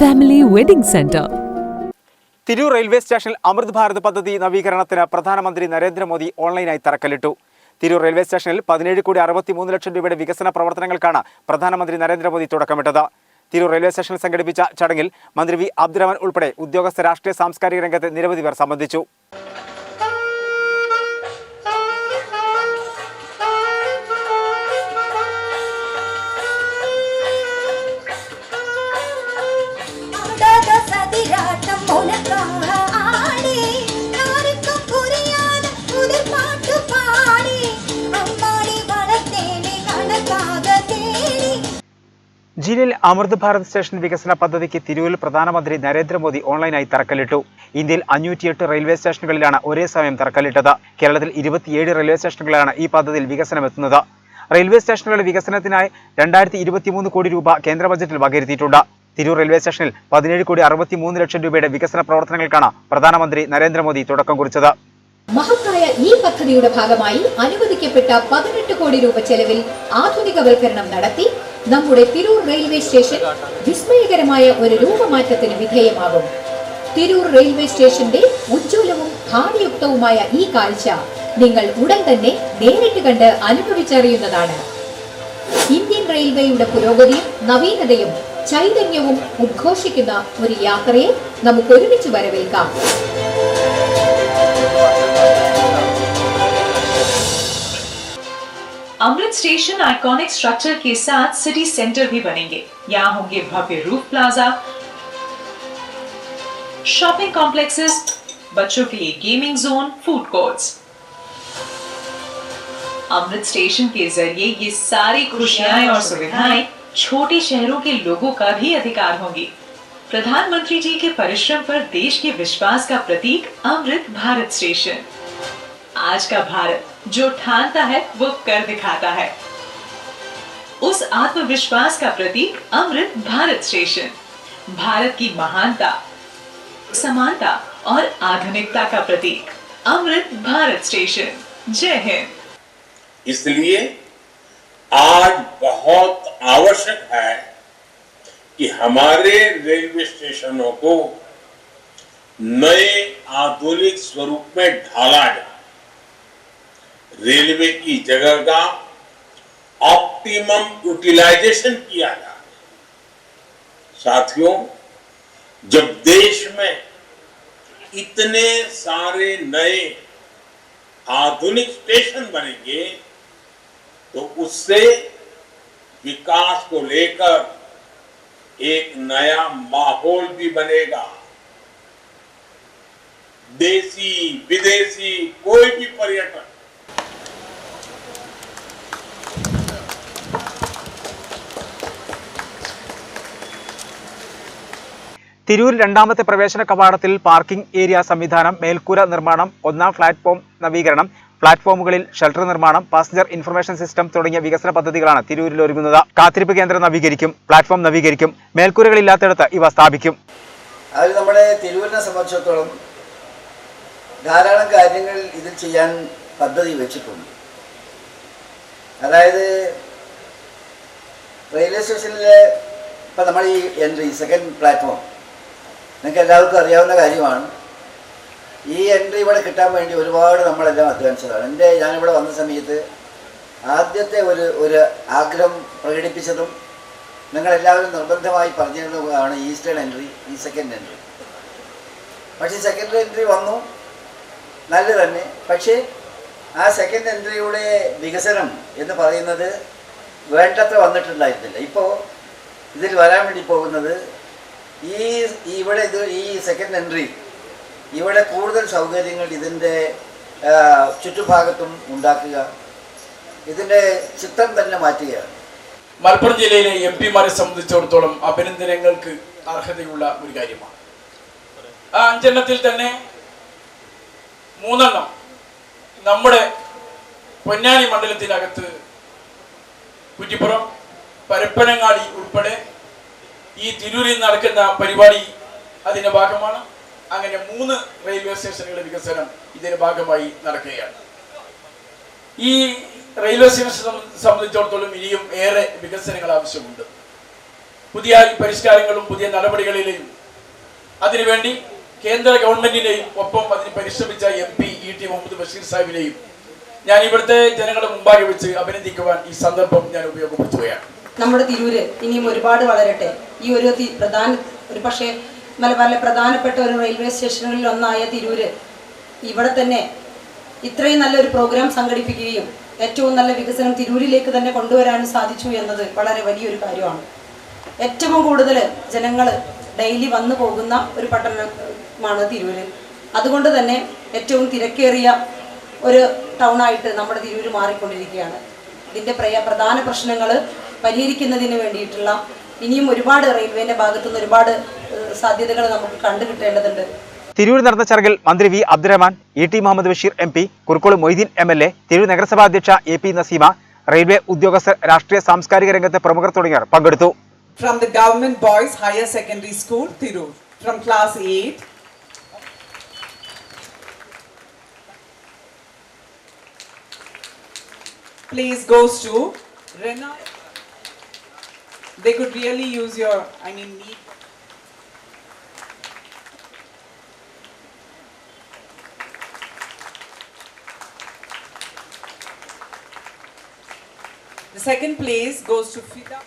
Family wedding centre Tirur railway സ്റ്റേഷനിൽ അമൃത് ഭാരത് പദ്ധതി നവീകരണത്തിന് പ്രധാനമന്ത്രി നരേന്ദ്രമോദി ഓൺലൈനായി തറക്കല്ലിട്ടു. തിരൂർ റെയിൽവേ സ്റ്റേഷനിൽ പതിനേഴ് കോടി അറുപത്തിമൂന്ന് ലക്ഷം രൂപയുടെ വികസന പ്രവർത്തനങ്ങൾക്കാണ് പ്രധാനമന്ത്രി നരേന്ദ്രമോദി തുടക്കമിട്ടത്. തിരൂർ റെയിൽവേ സ്റ്റേഷനിൽ സംഘടിപ്പിച്ച ചടങ്ങിൽ മന്ത്രി വി അബ്ദുറഹ്മാൻ ഉൾപ്പെടെ ഉദ്യോഗസ്ഥ രാഷ്ട്രീയ സാംസ്കാരിക രംഗത്തെ നിരവധി പേർ സംബന്ധിച്ചു. ജില്ലയിൽ അമൃത് ഭാരത് സ്റ്റേഷൻ വികസന പദ്ധതിക്ക് തിരൂരിൽ പ്രധാനമന്ത്രി നരേന്ദ്രമോദി ഓൺലൈനായി തറക്കല്ലിട്ടു. ഇന്ത്യയിൽ അഞ്ഞൂറ്റിയെട്ട് റെയിൽവേ സ്റ്റേഷനുകളിലാണ് ഒരേ സമയം തറക്കല്ലിട്ടത്. കേരളത്തിൽ ഇരുപത്തിയേഴ് റെയിൽവേ സ്റ്റേഷനുകളാണ് ഈ പദ്ധതിയിൽ വികസനമെത്തുന്നത്. റെയിൽവേ സ്റ്റേഷനുകളുടെ വികസനത്തിനായി രണ്ടായിരത്തി കോടി രൂപ കേന്ദ്ര ബജറ്റിൽ വകയിരുത്തിയിട്ടുണ്ട്. തിരൂർ റെയിൽവേ സ്റ്റേഷനിൽ പതിനേഴ് കോടി അറുപത്തി മൂന്ന് ലക്ഷം രൂപയുടെ വികസന പ്രവർത്തനങ്ങൾക്കാണ് പ്രധാനമന്ത്രി നരേന്ദ്രമോദി തുടക്കം കുറിച്ചത്. മഹത്തായ ഈ പദ്ധതിയുടെ ഭാഗമായി അനുവദിക്കപ്പെട്ട പതിനെട്ട് കോടി രൂപ ചെലവിൽ ആധുനികവൽക്കരണം നടത്തി നമ്മുടെ തിരൂർ റെയിൽവേ സ്റ്റേഷൻ വിസ്മയകരമായ ഒരു രൂപമാറ്റത്തിന് വിധേയമാകും. തിരൂർ റെയിൽവേ സ്റ്റേഷന്റെ ഉജ്ജ്വലവും ഭാവിയുക്തവുമായ ഈ കാഴ്ച നിങ്ങൾ ഉടൻ തന്നെ നേരിട്ട് കണ്ട് അനുഭവിച്ചറിയുന്നതാണ്. ഇന്ത്യൻ റെയിൽവേയുടെ പുരോഗതിയും നവീനതയും ചൈതന്യവും ഉദ്ഘോഷിക്കുന്ന ഒരു യാത്രയെ നമുക്ക് ഒരുമിച്ച് വരവേൽക്കാം अमृत स्टेशन आइकॉनिक स्ट्रक्चर के साथ सिटी सेंटर भी बनेंगे यहाँ होंगे भव्य रूफ प्लाजा शॉपिंग कॉम्प्लेक्सेस बच्चों के लिए gaming zone food courts Amrit station के जरिए ये सारी खुशियां और सुविधाएं छोटे शहरों के लोगों का भी अधिकार होंगी। प्रधानमंत्री जी के परिश्रम पर देश के विश्वास का प्रतीक अमृत भारत स्टेशन। आज का भारत, जो ठानता है, वो कर दिखाता है। उस आत्मविश्वास का प्रतीक अमृत भारत स्टेशन। भारत की महानता, समानता और आधुनिकता का प्रतीक अमृत भारत स्टेशन। जय हिंद। इसलिए आज बहुत आवश्यक है कि हमारे रेलवे स्टेशनों को नए आधुनिक स्वरूप में ढाला जाए। रेलवे की जगह का ऑप्टिमम यूटिलाइजेशन किया जाए। साथियों, जब देश में इतने सारे नए आधुनिक स्टेशन बनेंगे तो उससे विकास को लेकर एक नया माहौल भी बनेगा देसी विदेशी कोई भी पर्यटक തിരൂർ രണ്ടാമത്തെ പ്രവേശന കവാടത്തിൽ പാർക്കിംഗ് ഏരിയ സംവിധാനം മേൽക്കൂര നിർമ്മാണം ഒന്നാം പ്ലാറ്റ്ഫോം നവീകരണം പ്ലാറ്റ്ഫോമുകളിൽ ഷെൽട്ടർ നിർമ്മാണം പാസഞ്ചർ ഇൻഫർമേഷൻ സിസ്റ്റം തുടങ്ങിയ വികസന പദ്ധതികളാണ് തിരൂരിൽ ഒരുങ്ങുന്നത്. കാത്തിരിപ്പ് കേന്ദ്രം നവീകരിക്കും പ്ലാറ്റ്ഫോം നവീകരിക്കും മേൽക്കൂരകളില്ലാത്തിടത്ത് ഇവ സ്ഥാപിക്കും. അത് നമ്മുടെ തിരൂരിനെ സംബന്ധിച്ചിടത്തോളം ധാരാളം കാര്യങ്ങൾ ഇതിൽ ചെയ്യാൻ പദ്ധതി വെച്ചിട്ടുണ്ട്. അതായത് റെയിൽവേ സ്റ്റേഷനിലെ ഇപ്പം നമ്മൾ ഈ എൻട്രി സെക്കൻഡ് പ്ലാറ്റ്ഫോം. നിങ്ങൾക്ക് എല്ലാവർക്കും അറിയാവുന്ന കാര്യമാണ്. ഈ എൻട്രി ഇവിടെ കിട്ടാൻ വേണ്ടി ഒരുപാട് നമ്മളെല്ലാം അധ്വാനിച്ചതാണ്. എന്റെ ഞാനിവിടെ വന്ന സമയത്ത് ആദ്യത്തെ ഒരു ഒരു ആഗ്രഹം പ്രകടിപ്പിച്ചതും നിങ്ങളെല്ലാവരും നിർബന്ധമായി പറഞ്ഞിരുന്നതാണ് ഈസ്റ്റേൺ എൻട്രി ഈ സെക്കൻഡ് എൻട്രി പക്ഷേ സെക്കൻഡ് എൻട്രി വന്നു. നല്ല തന്നെ പക്ഷേ ആ സെക്കൻഡ് എൻട്രിയുടെ വികസനം എന്ന് പറയുന്നത് വേണ്ടത്ര വന്നിട്ടുണ്ടായിരുന്നില്ല. ഇപ്പോൾ ഇതിൽ വരാൻ വേണ്ടി പോകുന്നത് ഈ ഇവിടെ ഇത് ഈ സെക്കൻഡ് എൻട്രി ഇവിടെ കൂടുതൽ സൗകര്യങ്ങൾ ഇതിന്റെ ചുറ്റുഭാഗത്തും ഉണ്ടാക്കുക. ഇതിന്റെ ചിത്രം തന്നെ മാറ്റുകയാണ്. മലപ്പുറം ജില്ലയിലെ എം പിമാരെ സംബന്ധിച്ചിടത്തോളം അഭിനന്ദനങ്ങൾക്ക് അർഹതയുള്ള ഒരു കാര്യമാണ്. ആ അഞ്ചെണ്ണത്തിൽ തന്നെ മൂന്നെണ്ണം നമ്മുടെ പൊന്നാനി മണ്ഡലത്തിനകത്ത് കുറ്റിപ്പുറം പരപ്പനങ്ങാടി ഉൾപ്പെടെ ഈ തിരൂരിൽ നടക്കുന്ന പരിപാടി അതിന്റെ ഭാഗമാണ്. അങ്ങനെ മൂന്ന് റെയിൽവേ സ്റ്റേഷനുകളുടെ വികസനം ഇതിന്റെ ഭാഗമായി നടക്കുകയാണ്. ഈ റെയിൽവേ സ്റ്റേഷൻ സംബന്ധിച്ചിടത്തോളം ഇനിയും ഏറെ വികസനങ്ങൾ ആവശ്യമുണ്ട്. പുതിയ പരിഷ്കാരങ്ങളും പുതിയ നടപടികളിലെയും അതിനുവേണ്ടി കേന്ദ്ര ഗവൺമെന്റിനെയും ഒപ്പം അതിന് പരിശ്രമിച്ച M P E T Muhammad Basheer സാഹിബിനെയും ഞാൻ ഇവിടുത്തെ ജനങ്ങളുടെ മുമ്പാകെ വെച്ച് അഭിനന്ദിക്കുവാൻ ഈ സന്ദർഭം ഞാൻ ഉപയോഗപ്പെടുത്തുകയാണ്. നമ്മുടെ തിരൂര് ഇനിയും ഒരുപാട് വളരട്ടെ. ഈ ഒരു പ്രധാന ഒരു പക്ഷേ മലബാറിലെ പ്രധാനപ്പെട്ട ഒരു റെയിൽവേ സ്റ്റേഷനുകളിൽ ഒന്നായ തിരൂര്. ഇവിടെ തന്നെ ഇത്രയും നല്ലൊരു പ്രോഗ്രാം സംഘടിപ്പിക്കുകയും ഏറ്റവും നല്ല വികസനം തിരൂരിലേക്ക് തന്നെ കൊണ്ടുവരാനും സാധിച്ചു എന്നത് വളരെ വലിയൊരു കാര്യമാണ്. ഏറ്റവും കൂടുതൽ ജനങ്ങൾ ഡെയിലി വന്നു പോകുന്ന ഒരു പട്ടണമാണ് തിരൂര്. അതുകൊണ്ട് തന്നെ ഏറ്റവും തിരക്കേറിയ ഒരു ടൗണായിട്ട് നമ്മുടെ തിരൂര് മാറിക്കൊണ്ടിരിക്കുകയാണ്. ഇതിന്റെ പ്രയ പ്രധാന പ്രശ്നങ്ങൾ പരിഹരിക്കുന്നതിന് വേണ്ടിയിട്ടുള്ള ഇനിയും ഒരുപാട് റെയിൽവേന്റെ ഭാഗത്തുനിന്ന് ഒരുപാട് സാധ്യതകൾ നമുക്ക് കണ്ടുകിട്ടേണ്ടതുണ്ട് തിരൂർ നടന്ന ചടങ്ങിൽ മന്ത്രി V Abdurahman E T Muhammad Basheer M P Kurukkoli Moideen M L A Tirur നഗരസഭാ അധ്യക്ഷ എ പി നസീമ റെയിൽവേ ഉദ്യോഗസ്ഥർ രാഷ്ട്രീയ സാംസ്കാരിക രംഗത്തെ പ്രമുഖർ തുടങ്ങിയവർ പങ്കെടുത്തു from the Government Boys Higher Secondary School, Tirur, from class 8. Place goes to Rena. They could really use your, I mean, need. The second place goes to Fida.